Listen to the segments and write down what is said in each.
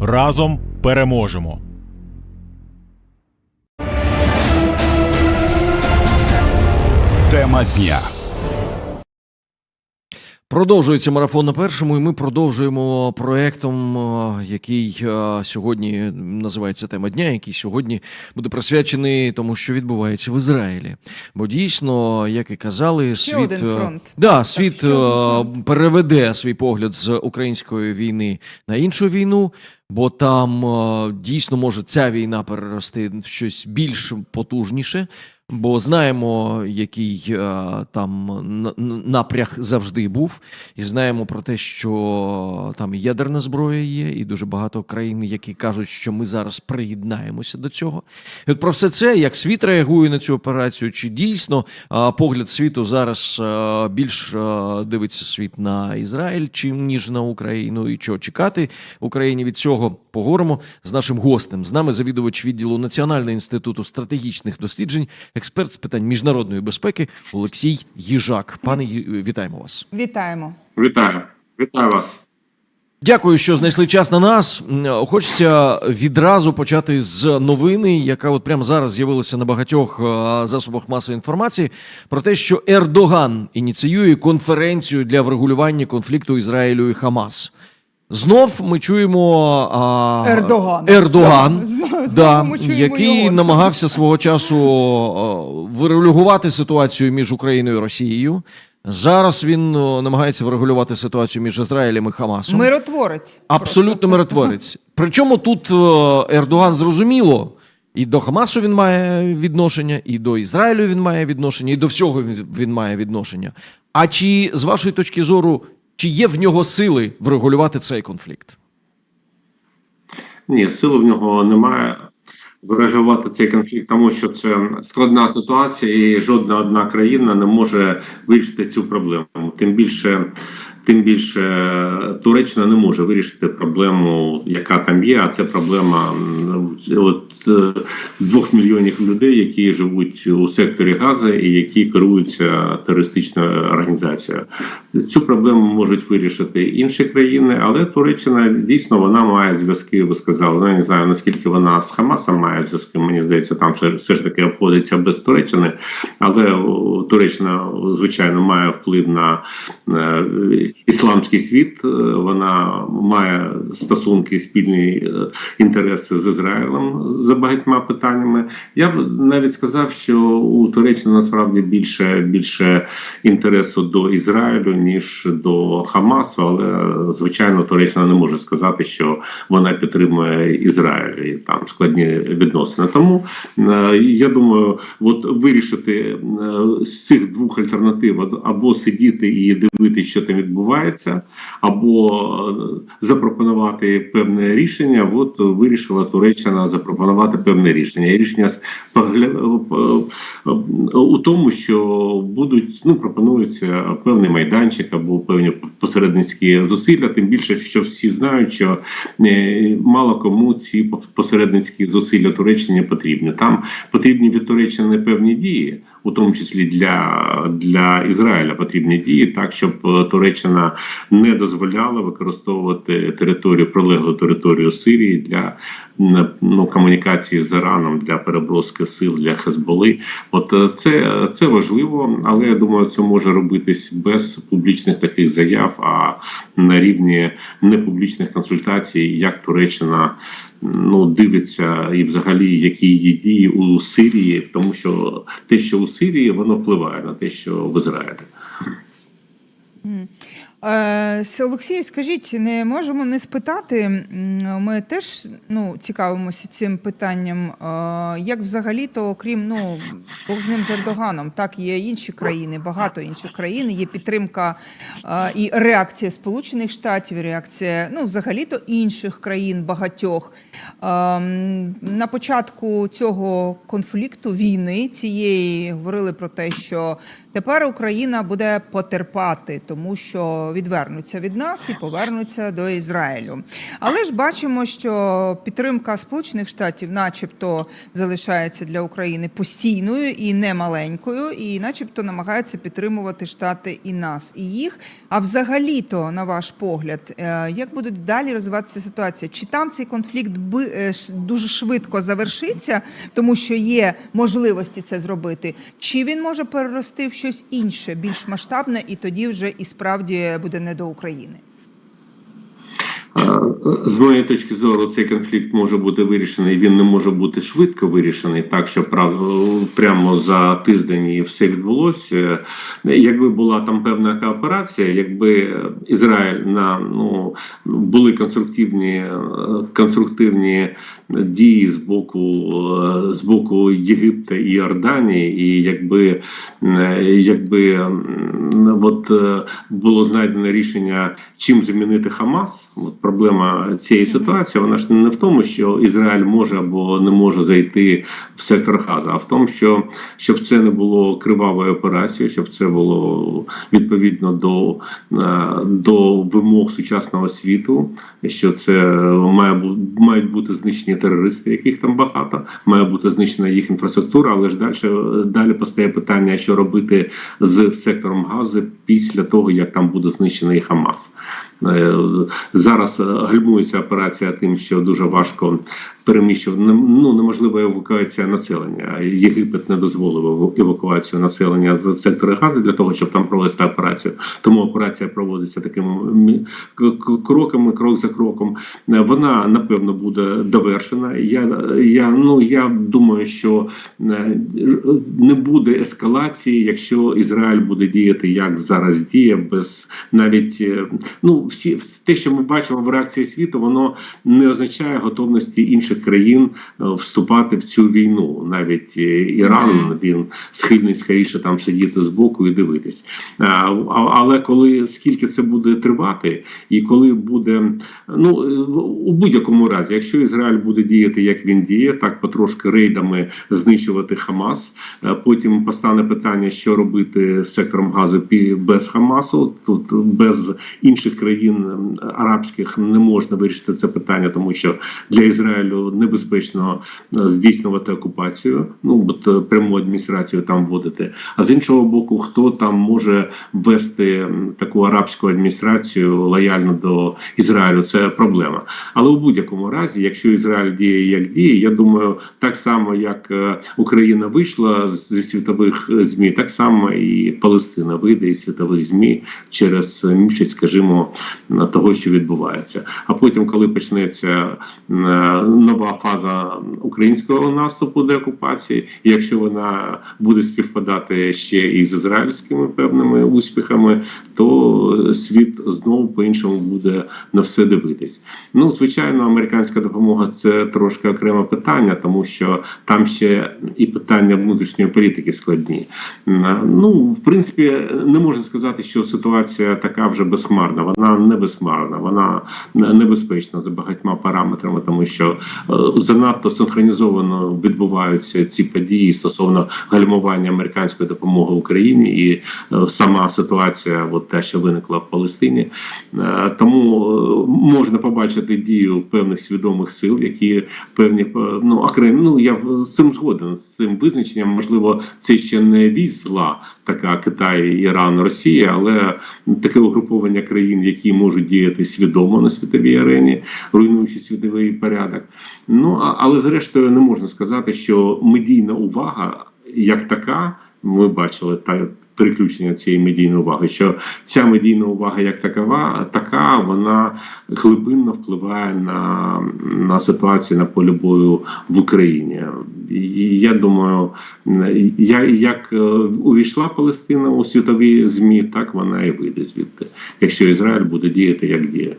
Разом переможемо. Тема дня. Продовжується марафон на першому, і ми продовжуємо проектом, е, який е, сьогодні називається тема дня, який сьогодні буде присвячений тому, що відбувається в Ізраїлі. Бо дійсно, як і казали, Ще світ один е, фронт. Да, Так, світ ще один фронт. переведе свій погляд з української війни на іншу війну. Бо там дійсно може ця війна перерости в щось більш потужніше, бо знаємо, який е, там напряг завжди був, і знаємо про те, що там ядерна зброя є, і дуже багато країн, які кажуть, що ми зараз приєднаємося до цього. І от про все це, як світ реагує на цю операцію, чи дійсно е, погляд світу зараз е, більш е, дивиться світ на Ізраїль, чим ніж на Україну, і чого чекати Україні від цього. Поговоримо з нашим гостем. З нами завідувач відділу Національного інституту стратегічних досліджень, експерт з питань міжнародної безпеки Олексій Їжак. Пане вітаємо вас. Вітаємо. Вітаю, вітаю вас. Дякую, що знайшли час на нас. Хочеться відразу почати з новини, яка от прямо зараз з'явилася на багатьох е, засобах масової інформації, про те, що Ердоган ініціює конференцію для врегулювання конфлікту Ізраїлю і Хамас. Знов ми чуємо а, Ердоган. Ердоган, Да, да, чуємо який його. намагався свого часу о, врегулювати ситуацію між Україною і Росією. Зараз він намагається врегулювати ситуацію між Ізраїлем і Хамасом. Миротворець. Абсолютно Просто. миротворець. Причому тут Ердоган зрозуміло. І до Хамасу він має відношення, і до Ізраїлю він має відношення, і до всього він має відношення. А чи з вашої точки зору, чи є в нього сили врегулювати цей конфлікт? Ні, сили в нього немає врегулювати цей конфлікт, тому що це складна ситуація, і жодна одна країна не може вирішити цю проблему. Тим більше, тим більше е, Туреччина не може вирішити проблему, яка там є. А це проблема от е, двох мільйонів людей, які живуть у секторі Гази і які керуються терористичною організацією. Цю проблему можуть вирішити інші країни, але Туреччина дійсно вона має зв'язки. Ви сказали. Ну, я не знаю наскільки вона з Хамасом має зв'язки. Мені здається, там все, ж таки обходиться без Туреччини. Але Туреччина звичайно має вплив на е, ісламський світ. Е, Вона має стосунки спільні е, інтереси з Ізраїлем за багатьма питаннями. Я б навіть сказав, що у Туреччини насправді більше більше інтересу до Ізраїлю ніж до Хамасу. Але звичайно, Туреччина не може сказати, що вона підтримує Ізраїль і там складні відносини. Тому е, я думаю, от вирішити з цих двох альтернатив або сидіти і дивитися, що там відбувається, або е, запропонувати певне рішення. От вирішила Туреччина запропонувати певне рішення. І рішення е, е, у тому, що будуть ну пропонується певний майданчик або певні посередницькі зусилля. Тим більше, що всі знають, що мало кому ці посередницькі зусилля Туреччині потрібні. Там потрібні від Туреччини певні дії, у тому числі для, для Ізраїля потрібні дії, так щоб е, Туреччина не дозволяла використовувати територію прилеглу територію Сирії для ну, комунікації з Іраном для переброски сил для Хезболи. От е, це, це важливо, але я думаю, це може робитись без публічних таких заяв, а на рівні непублічних консультацій, як Туреччина ну дивиться і взагалі які її дії у Сирії, тому що те, що у Сирії, воно впливає на те, що в Ізраїлі. Е, Олексію, скажіть, не можемо не спитати. Ми теж ну, цікавимося цим питанням. е, Як взагалі-то, окрім ну, Бог з ним з Ердоганом, так є інші країни, багато інших країн. Є підтримка е, і реакція Сполучених Штатів, реакція ну, взагалі-то інших країн багатьох. На початку цього конфлікту війни цієї говорили про те, що тепер Україна буде потерпати, тому що відвернуться від нас і повернуться до Ізраїлю. Але ж бачимо, що підтримка Сполучених Штатів, начебто, залишається для України постійною і не маленькою, і, начебто, намагається підтримувати Штати і нас, і їх. А взагалі-то, на ваш погляд, е, як буде далі розвиватися ситуація? Чи там цей конфлікт е, дуже швидко завершиться, тому що є можливості це зробити? Чи він може перерости в щось інше, більш масштабне, і тоді вже і справді буде не до України? З моєї точки зору, цей конфлікт може бути вирішений. Він не може бути швидко вирішений, так що прямо за тиждень і все відбулося. Якби була там певна кооперація, якби Ізраїль на ну були конструктивні е, конструктивні дії з боку з боку Єгипта і Йорданії, і якби якби от е, було знайдено рішення, чим замінити Хамас. От проблема цієї ситуації, вона ж не в тому, що Ізраїль може або не може зайти в сектор Газа, а в тому, що щоб це не було кривавою операцією, щоб це було відповідно до, е, до вимог сучасного світу, що це має бу- мають бути знищені терористи, яких там багато, має бути знищена їх інфраструктура, але ж далі, далі постає питання, що робити з сектором газу після того, як там буде знищений Хамас. Е, Зараз е, гальмується операція тим, що дуже важко переміщувати. Ну неможлива евакуація населення. Єгипет не дозволив евакуацію населення з сектора газу для того, щоб там провести операцію. Тому операція проводиться такими кроками, крок за кроком. Е, Вона напевно буде довершена. Я, я ну я думаю, що не буде ескалації, якщо Ізраїль буде діяти як зараз діє, без навіть ну всі те, що ми бачимо в реакції світу, воно не означає готовності інших країн е, вступати в цю війну. Навіть е, Іран він схильний скоріше там сидіти збоку і дивитись. А- але коли скільки це буде тривати, і коли буде ну е, у будь-якому разі, якщо Ізраїль буде діяти, як він діє, так потрошки рейдами знищувати Хамас. е, Потім постане питання, що робити з сектором газу без Хамасу. Тут без інших країн ем, арабських не можна вирішити це питання, тому що для Ізраїлю небезпечно е, здійснювати окупацію. Ну от е, пряму адміністрацію там вводити. А з іншого боку, хто там може ввести таку арабську адміністрацію лояльно до Ізраїлю? Це проблема. Але у будь-якому разі, якщо Ізраїль діє як діє, я думаю, так само як е, Україна вийшла зі світових змі, так само і Палестина вийде із світових змі через місяць, скажімо, того, що відбувається. А потім, коли почнеться е, нова фаза українського наступу деокупації, якщо вона буде співпадати ще і з ізраїльськими певними успіхами, то світ знову по-іншому буде на все дивитись. Ну, звичайно, американська допомога це трошки окреме питання, тому що там ще і питання внутрішньої політики складні. Ну, в принципі, не можна сказати, що ситуація така вже безхмарна. Вона не безхмарна, вона небезпечна за багатьма параметрами, тому що е, занадто синхронізовано відбуваються ці події стосовно гальмування американської допомоги Україні і е, сама ситуація, от те, що виникла в Палестині. Е, Тому можна побачити дію певних свідомих сил, які певні ну окремі. Ну я з цим згоден з цим визначенням. Можливо, це ще не вісь зла, така Китай, Іран, Росія, але таке угруповання країн, які можуть діяти свідомо на світовій арені, руйнуючи світовий порядок. Ну а- але зрештою не можна сказати, що медійна увага як така, ми бачили та переключення цієї медійної уваги, що ця медійна увага як такова, така вона глибинно впливає на, на ситуацію на полі бою в Україні. І я думаю, я, як е, увійшла Палестина у світові змі, так вона і вийде звідти, якщо Ізраїль буде діяти як діє.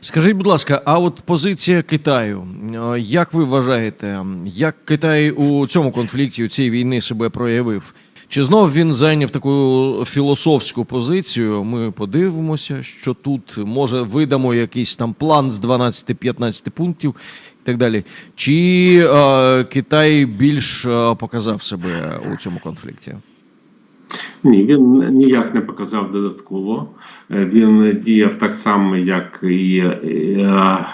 Скажіть, будь ласка, а от позиція Китаю, е, як ви вважаєте, як Китай у цьому конфлікті, у цій війні себе проявив? Чи знов він зайняв таку філософську позицію? Ми подивимося, що тут може видамо якийсь там план з 12-15 пунктів і так далі. Чи е, Китай більш е, показав себе у цьому конфлікті? Ні, він ніяк не показав додатково. Е, Він діяв так само, як і, е,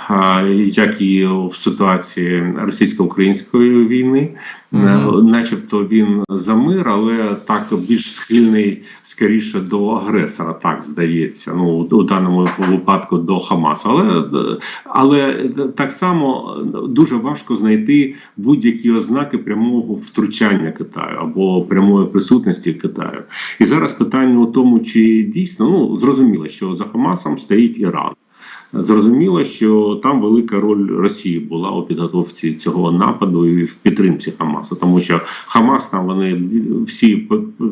як і в ситуації російсько-української війни. Е, Начебто він за мир, але так більш схильний скоріше до агресора, так здається. Ну у даному випадку до Хамасу. Але, е, але так само дуже важко знайти будь-які ознаки прямого втручання Китаю або прямої присутності Китаю. І зараз питання у тому, чи дійсно ну зрозуміло, що за Хамасом стоїть Іран. Зрозуміло, що там велика роль Росії була у підготовці цього нападу і в підтримці Хамасу, тому що Хамас там вони всі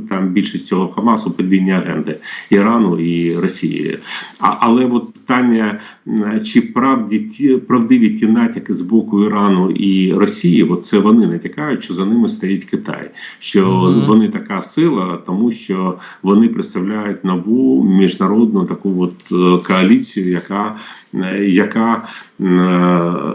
там більшість цього Хамасу подвійні агенти Ірану і Росії. А але от питання, м, чи правді ті правдиві ті натяки з боку Ірану і Росії, от це вони натякають, що за ними стоїть Китай, що Мгм. вони така сила, тому що вони представляють нову міжнародну таку от е, коаліцію, яка е, яка е,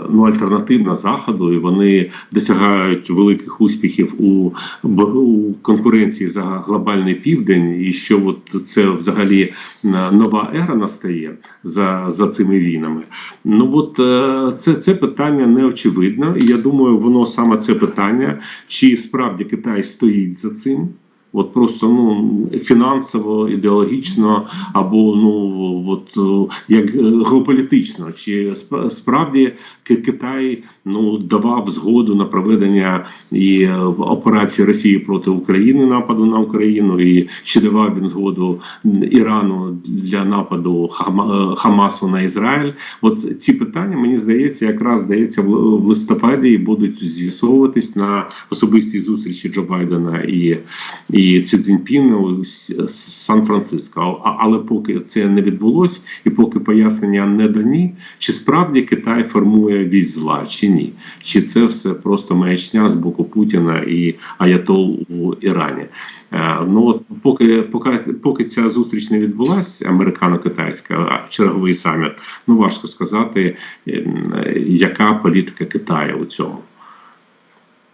ну альтернативна заходу, і вони досягають великих успіхів у, у конкуренції за глобальний південь, і що от це взагалі е, нова ера настає за, за цими війнами. Ну от е, це, це питання неочевидно, і я думаю, воно саме це питання, чи справді Китай стоїть за цим. От просто ну фінансово, ідеологічно, або ну от е, як е, геополітично, чи справді Китай ну давав згоду на проведення і е, операції Росії проти України, нападу на Україну, і чи давав він згоду Ірану для нападу Хамасу на Ізраїль? От ці питання мені здається, якраз здається в листопаді будуть з'ясовуватись на особистій зустрічі Джо Байдена і, і Сі Цзіньпіна у Сан-Франциско. Але поки це не відбулось, і поки пояснення не дані, чи справді Китай формує вісь зла, чи ні? Чи це все просто маячня з боку Путіна і Аятол у Ірані? Е, Ну от поки, поки, поки ця зустріч не відбулася, американо-китайська черговий саміт, ну важко сказати, ем, е, яка політика Китаю у цьому.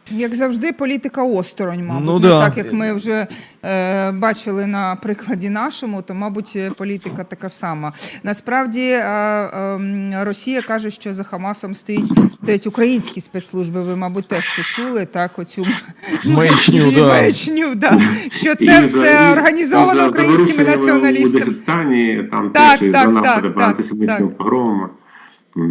Як завжди, політика осторонь, мабуть. Ну да. Так як ми вже е, бачили на прикладі нашому, то, мабуть, політика така сама. Насправді е, е, Росія каже, що за Хамасом стоїть, стоять українські спецслужби. Ви, мабуть, теж це чули, так, оцю Маячню, да. маячню, да. що це І все і організовано за українськими націоналістами. Дагестані там Так, теж і так, так, так, так. погромам.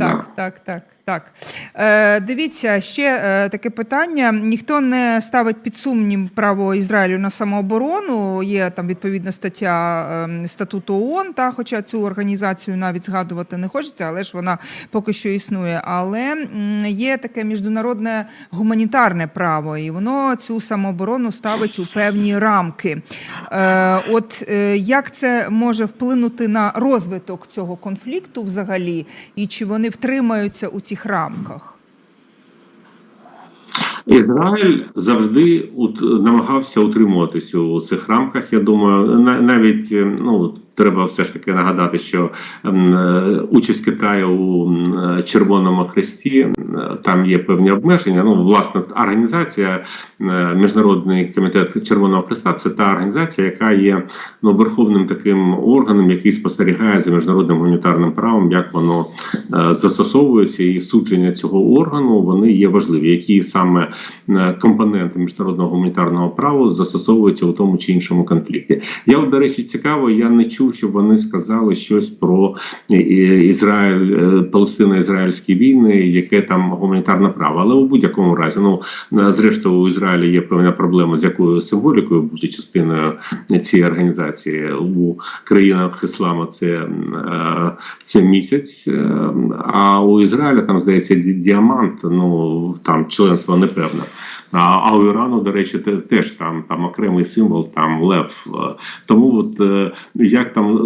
Так, так, так, так. Е, дивіться, ще е, таке питання. Ніхто не ставить під сумнів право Ізраїлю на самооборону. Є там відповідна стаття е, статуту ООН, та, хоча цю організацію навіть згадувати не хочеться, але ж вона поки що існує. Але м, є таке міжнародне гуманітарне право, і воно цю самооборону ставить у певні рамки. Е, от е, як це може вплинути на розвиток цього конфлікту взагалі, і чи вони втримаються у цих рамках? Ізраїль завжди намагався утримуватися у цих рамках. Я думаю, на, навіть ну треба все ж таки нагадати, що е, участь Китаю у е, Червоному Хресті там є певні обмеження. Ну, власне, організація е, Міжнародний комітет Червоного Хреста це та організація, яка є ну верховним таким органом, який спостерігає за міжнародним гуманітарним правом, як воно застосовується, і судження цього органу вони є важливі, які саме компоненти міжнародного гуманітарного права застосовуються у тому чи іншому конфлікті. Я, до речі, цікаво, я не чув, щоб вони сказали щось про е, е, Ізраїль, е, Палестино-ізраїльські війни, яке там гуманітарне право. Але у будь-якому разі, ну зрештою, у Ізраїлі є певна проблема, з якою символікою бути частиною цієї організації у країнах ісламу. Це, це місяць. А у Ізраїля там здається діамант. Ну там членство непевне. А, у Ірану, до речі, теж там, там окремий символ, там лев. Е, Тому от е, як там е,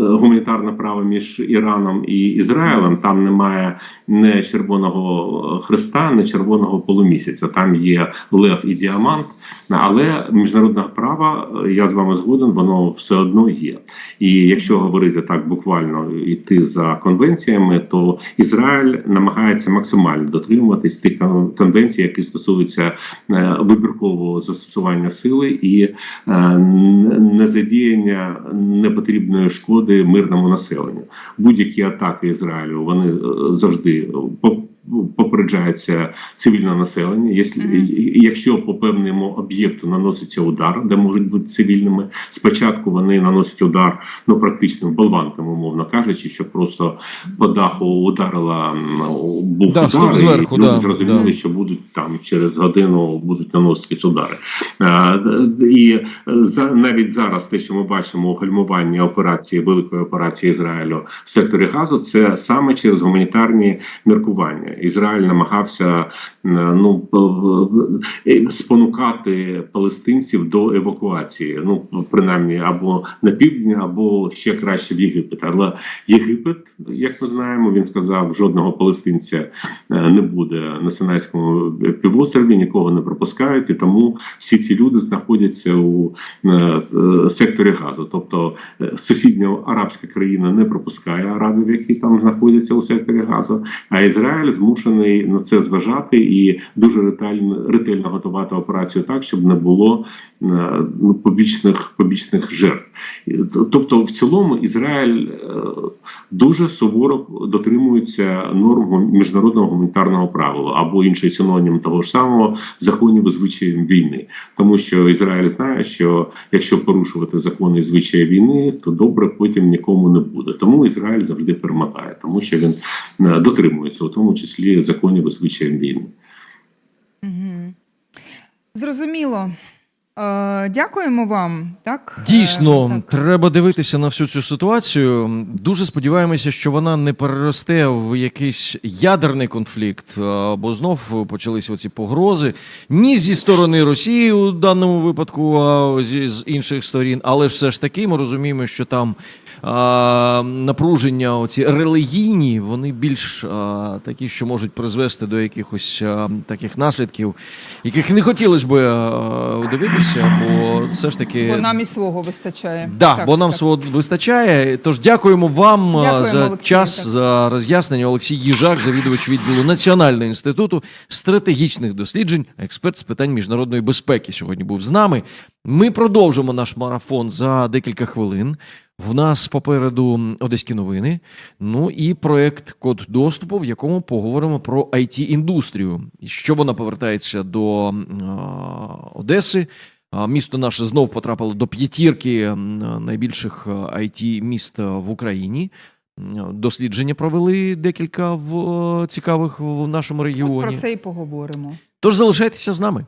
гуманітарне право між Іраном і Ізраїлем, там немає не червоного хреста, не червоного полумісяця. Там є лев і діамант. Але міжнародне право, я з вами згоден, воно все одно є. І якщо говорити так буквально йти за конвенціями, то Ізраїль намагається максимально дотримуватись тих конвенцій, які стосуються е, вибіркового застосування сили і е, незадіяння непотрібної шкоди мирному населенню. Будь-які атаки Ізраїлю вони е, завжди по- попереджається цивільне населення. Якщо, Мгм. і- якщо по певному об'єкту наноситься удар, де можуть бути цивільними, спочатку вони наносять удар ну практично болванками, умовно кажучи, що просто по даху ударила був Да, удар, і зверху, люди да, зрозуміли, да. що будуть там через годину будуть наноситись удари. Е, д- І за навіть зараз те, що ми бачимо у гальмуванні операції великої операції Ізраїлю в секторі Газу, це саме через гуманітарні міркування. Ізраїль намагався е, ну в- е, спонукати палестинців до евакуації. Ну принаймні або на півдні, або ще краще в Єгипет. Але Єгипет, як ми знаємо, він сказав, жодного палестинця е, не буде на Синайському півострові, нікого не пропускають, і тому всі ці люди знаходяться у е, е, секторі газу. Тобто е, сусідня арабська країна не пропускає арабів, які там знаходяться у секторі газу. А Ізраїль змушений на це зважати і дуже ретельно ретельно готувати операцію так, щоб не було е, ну, побічних побічних жертв. Тобто, в цілому, Ізраїль е, дуже суворо дотримується норм міжнародного гуманітарного правила або інший синонім того ж самого законів і звичаїв війни, тому що Ізраїль знає, що якщо порушувати закони і звичаї війни, то добре потім нікому не буде. Тому Ізраїль завжди перемагає, тому що він е, дотримується, у тому числі законів і звичаїв війни. Угу. Зрозуміло. Е, дякуємо вам. Так? Дійсно, Е, так. треба дивитися на всю цю ситуацію. Дуже сподіваємося, що вона не переросте в якийсь ядерний конфлікт, а, бо знов почалися оці погрози ні зі сторони Росії у даному випадку, а зі з інших сторін. Але все ж таки ми розуміємо, що там а, напруження, оці релігійні, вони більш а, такі, що можуть призвести до якихось а, таких наслідків, яких не хотілося б дивитися, бо все ж таки Бо нам і свого вистачає. Да, Так, бо нам так. свого вистачає. Тож дякуємо вам Дякуємо, за Олексію, час, так. за роз'яснення. Олексій Їжак, завідувач відділу Національного інституту стратегічних досліджень, експерт з питань міжнародної безпеки. Сьогодні був з нами. Ми продовжимо наш марафон за декілька хвилин. В нас попереду одеські новини. Ну і проект Код доступу, в якому поговоримо про it індустрію що вона повертається до Одеси. Місто наше знов потрапило до п'ятірки найбільших it міст в Україні. Дослідження провели декілька в цікавих в нашому От регіоні. про це і поговоримо. Тож залишайтеся з нами.